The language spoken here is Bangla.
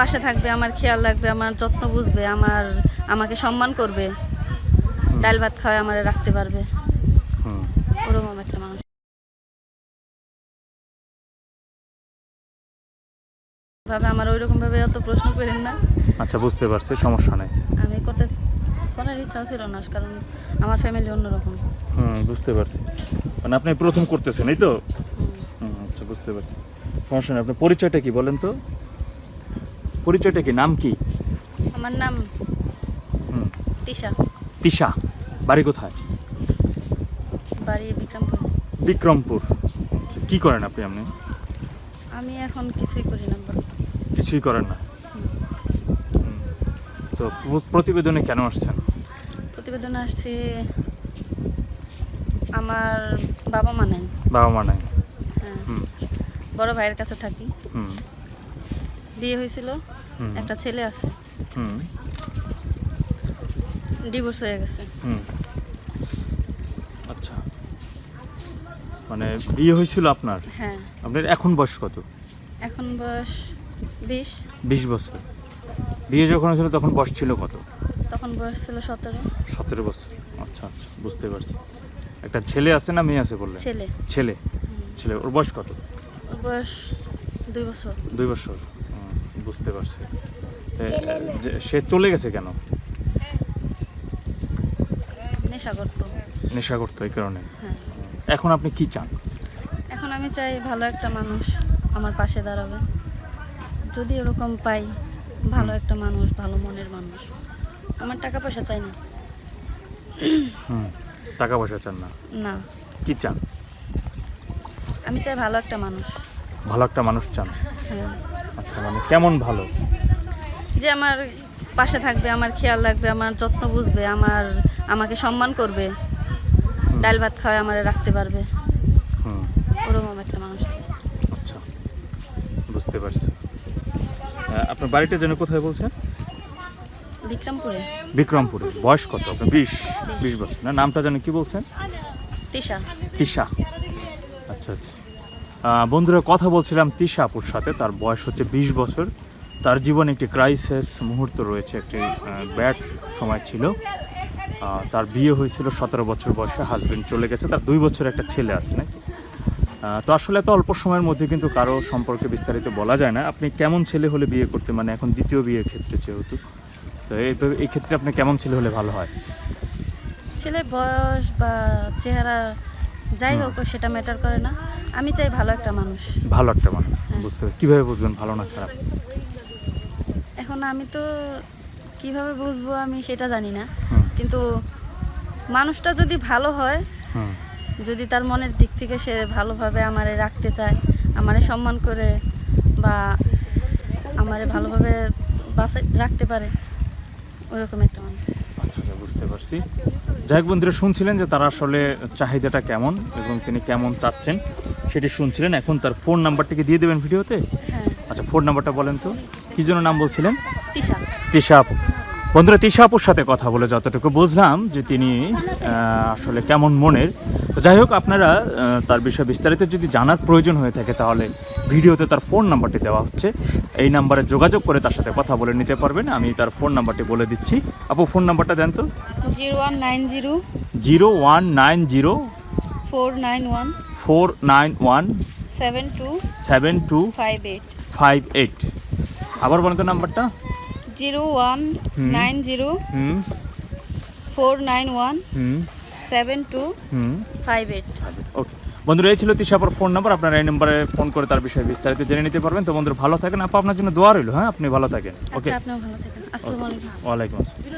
পাশে থাকবে আমার খেয়াল রাখবে আমার যত্ন বুঝবে আমার আমাকে সম্মান করবে। ডাল ভাত খাওয়াই আমার রাখতে পারবে। ওরকম একটা মানুষ। ভাবে আমার ওইরকম ভাবে অত প্রশ্ন করেন না। আচ্ছা বুঝতে পারছি সমস্যা নেই। আমি করতে করার ইচ্ছাও ছিল না কারণ আমার ফ্যামিলি অন্যরকম। হুম বুঝতে পারছি। মানে আপনি প্রথম করতেছেন এই তো। হুম আচ্ছা বুঝতে পারছি। সমস্যা নেই আপনার পরিচয়টা কি বলেন তো? পরিচয়টা কি? নাম কি? আমার নাম হুম। তিশা। তিশা। বাড়ি কোথায়? বাড়ি বিক্রমপুর। বিক্রমপুর। কি করেন আপনি আপনি? আমি এখন কিছুই করি না কিছুই করেন না? তো প্রতিবেদনে কেন আসছেন? প্রতিবেদনে আসছি আমার বাবা মা নেন বাবা মা নাই। হ্যাঁ। হুম। বড় ভাইয়ের কাছে থাকি। হুম। বিয়ে হয়েছিল। একটা ছেলে আছে। হুম। ডিভোর্স হয়ে গেছে। হুম। আচ্ছা। মানে বিয়ে হয়েছিল আপনার? হ্যাঁ। আপনার এখন বয়স কত? এখন বয়স বিশ। বিশ বছর। বিয়ে যখন হয়েছিল তখন বয়স ছিল কত? তখন বয়স ছিল সতেরো। সতেরো বছর। আচ্ছা আচ্ছা বুঝতে পারছি। একটা ছেলে আছে না মেয়ে আছে বললে ছেলে। ছেলে। ছেলে ওর বয়স কত? বয়স দুই বছর। দুই বছর। বুঝতে পারছি। যে- সে চলে গেছে কেন? নেশা করতো নেশা করতো এই কারণে। হ্যাঁ। এখন আপনি কি চান? এখন আমি চাই ভালো একটা মানুষ আমার পাশে দাঁড়াবে। যদি এরকম পাই ভালো একটা মানুষ ভালো মনের মানুষ। আমার টাকা পয়সা চাই না। হুম টাকা পয়সা চান না? না। কি চান? আমি চাই ভালো একটা মানুষ। ভালো একটা মানুষ চান? হ্যাঁ। আচ্ছা মানে কেমন ভালো? যে আমার পাশে থাকবে আমার খেয়াল রাখবে আমার যত্ন বুঝবে আমার আমাকে সম্মান করবে ডাল ভাত খাওয়াই আমার রাখতে পারবে। হুম। ওরকম একটা মানুষ আচ্ছা বুঝতে পারছি। আহ, আপনার বাড়িটা যেন কোথায় বলছেন? বিক্রমপুরে। বিক্রমপুরে। বয়স কত আপনার? বিশ বিশ। বছর। না নামটা যেন কি বলছেন? তিশা। তিশা। আচ্ছা আচ্ছা। বন্ধুরা কথা বলছিলাম তিশা আপুর সাথে। তার বয়স হচ্ছে বিশ বছর। তার জীবনে একটি ক্রাইসিস মুহূর্ত রয়েছে একটি ব্যাড সময় ছিল। তার বিয়ে হয়েছিল সতেরো বছর বয়সে হাজবেন্ড চলে গেছে। তার দুই বছর একটা ছেলে আছে আহ, তো আসলে এত অল্প সময়ের মধ্যে কিন্তু কারও সম্পর্কে বিস্তারিত বলা যায় না। আপনি কেমন ছেলে হলে বিয়ে করতে মানে এখন দ্বিতীয় বিয়ের ক্ষেত্রে যেহেতু তো এই ক্ষেত্রে আপনি কেমন ছেলে হলে ভালো হয়? ছেলে বয়স বা চেহারা যাই হোক সেটা ম্যাটার করে না। আমি চাই ভালো একটা মানুষ। ভালো একটা মানুষ হ্যাঁ। বুঝতে পারি কীভাবে বুঝবেন ভালো না খারাপ? এখন আমি তো কীভাবে বুঝব আমি সেটা জানি না। কিন্তু মানুষটা যদি ভালো হয় যদি তার মনের দিক থেকে সে ভালোভাবে আমারে রাখতে চায় আমারে সম্মান করে বা আমারে ভালোভাবে বাসায় রাখতে পারে ওরকম একটা মানুষ। আচ্ছা আচ্ছা বুঝতে পারছি। যাই বন্ধুরা শুনছিলেন যে তারা আসলে চাহিদাটা কেমন এবং তিনি কেমন চাচ্ছেন সেটি শুনছিলেন। এখন তার ফোন নাম্বারটিকে দিয়ে দেবেন ভিডিওতে। হ্যাঁ। আচ্ছা ফোন নাম্বারটা বলেন তো। কি জন্য নাম বলছিলেন? তিশা। তিশা আপু। বন্ধুরা তিশা আপুর সাথে কথা বলে যতটুকু বুঝলাম যে তিনি আসলে কেমন মনের। যাই হোক আপনারা তার বিষয়ে বিস্তারিত যদি জানার প্রয়োজন হয়ে থাকে তাহলে ভিডিওতে তার ফোন নাম্বারটি দেওয়া হচ্ছে। এই নাম্বারে যোগাযোগ করে তার সাথে কথা বলে নিতে পারবেন। আমি তার ফোন নাম্বারটি বলে দিচ্ছি। আপু ফোন নাম্বারটা দেন তো। Zero one nine zero zero one nine zero four nine one four nine one seven two seven two five eight five eight. আবার বলেন তো নাম্বারটা। Zero one nine zero four nine one seven two five eight. Okay. বন্ধুরা এই ছিল তিশাপার ফোন নাম্বার আপনারা এই নম্বরে ফোন করে তার বিষয়ে বিস্তারিত জেনে নিতে পারবেন। তো বন্ধুরা ভালো থাকেন। আপা আপনার জন্য দোয়া রইল হ্যাঁ? আপনি ভালো থাকেন। ওকে? আচ্ছা আপনিও ভালো থাকেন। আসসালামু আলাইকুম। ওয়ালাইকুম আসসালাম।